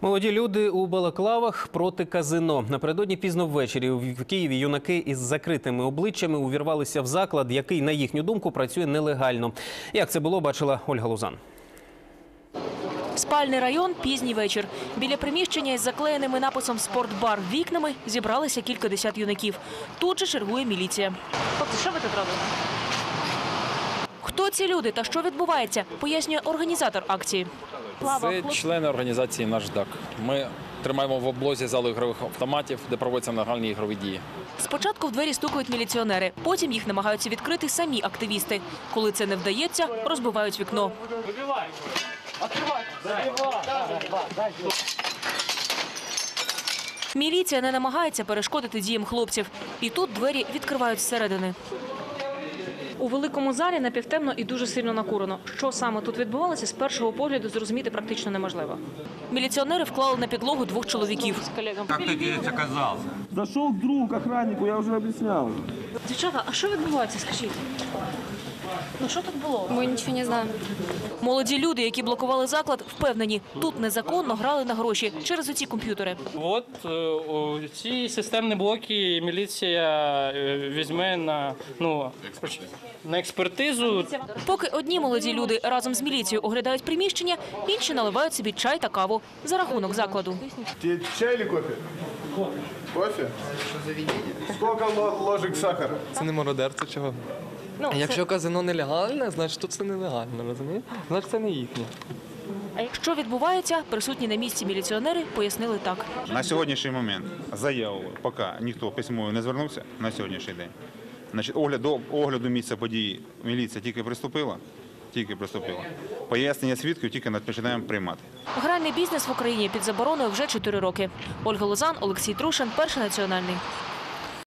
Молоді люди у балаклавах проти казино. Напередодні пізно ввечері в Києві юнаки із закритими обличчями увірвалися в заклад, який, на їхню думку, працює нелегально. Як це було, бачила Ольга Лузан. Спальний район, пізній вечір. Біля приміщення із заклеєними написом «Спортбар» вікнами зібралися кількадесят юнаків. Тут же чергує міліція. Хлопці, що ви тут робите? Хто ці люди та що відбувається, пояснює організатор акції. Це члени організації «Наш ДАК». Ми тримаємо в облозі залу ігрових автоматів, де проводяться нагальні ігрові дії. Спочатку в двері стукають міліціонери, потім їх намагаються відкрити самі активісти. Коли це не вдається, розбивають вікно. Міліція не намагається перешкодити діям хлопців. І тут двері відкривають зсередини. У великому залі напівтемно і дуже сильно накурено. Що саме тут відбувалося, з першого погляду зрозуміти практично неможливо. Міліціонери вклали на підлогу двох чоловіків. Так ты це оказался? Зайшов друг охраннику, я вже об'ясняв. Дівчата, а що відбувається? Скажіть. Ну що тут було? Мы ничего не знаем. Молоді люди, які блокували заклад, впевнені, тут незаконно грали на гроші через оці комп'ютери. От е, ці системні блоки міліція е, візьме на ну на експертизу. Поки одні молоді люди разом з міліцією оглядають приміщення, інші наливають собі чай та каву за рахунок закладу. Чай или кофе? Кофе. Сколько ло- ложек сахара? Це не мародер, це чого? Ну, А якщо казино нелегальне, значить тут це нелегально, розумієш? Значить це не їхнє. Що відбувається, присутні на місці міліціонери пояснили так. На сьогоднішній момент заяву поки ніхто письмово не звернувся на сьогоднішній день. Значить, огляд, до огляду місця події міліція тільки приступила. Тільки приступила. Пояснення свідків тільки починаємо приймати. Гральний бізнес в Україні під забороною вже 4 роки. Ольга Лозан, Олексій Трушин, перший національний.